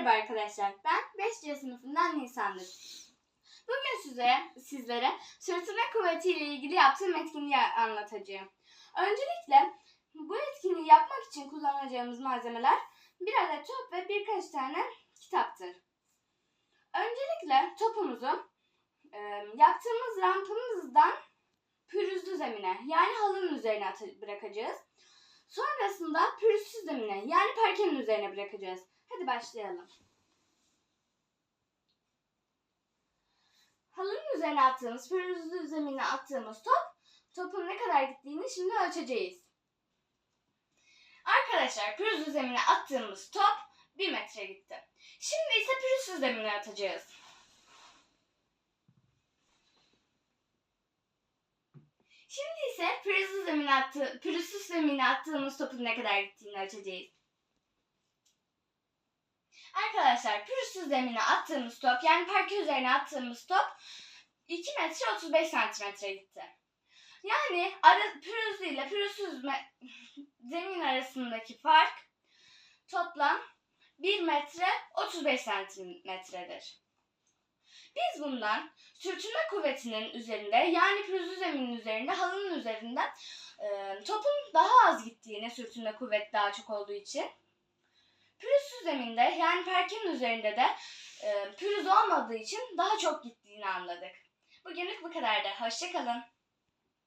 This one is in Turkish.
Merhaba arkadaşlar. Ben 5C sınıfından Nisan'dır. Bugün size sizlere sürtünme kuvveti ile ilgili yaptığım etkinliği anlatacağım. Öncelikle bu etkinliği yapmak için kullanacağımız malzemeler bir adet top ve birkaç tane kitaptır. Öncelikle topumuzu e, yaptığımız rampamızdan pürüzlü zemine yani halının üzerine bırakacağız. Sonrasında pürüzsüz zemine yani parkenin üzerine bırakacağız. Hadi başlayalım. Halının üzerine attığımız, pürüzlü zemine attığımız top, topun ne kadar gittiğini şimdi ölçeceğiz. Arkadaşlar pürüzlü zemine attığımız top 1 metre gitti. Şimdi ise pürüzsüz zemine atacağız. Şimdi ise pürüzsüz zemine, attı, pürüzsüz zemine attığımız topun ne kadar gittiğini ölçeceğiz. Arkadaşlar pürüzsüz zemine attığımız top yani parke üzerine attığımız top 2 metre 35 santimetre gitti. Yani ara, pürüzlü ile pürüzsüz zemin arasındaki fark toplam 1 metre 35 santimetredir. Biz bundan sürtünme kuvvetinin üzerinde yani pürüzlü zeminin üzerinde halının üzerinde e, topun daha az gittiğini sürtünme kuvvet daha çok olduğu için pürüzsüz zeminde yani parkenin üzerinde de e, pürüz olmadığı için daha çok gittiğini anladık. Bugünlük bu kadardı. Hoşçakalın.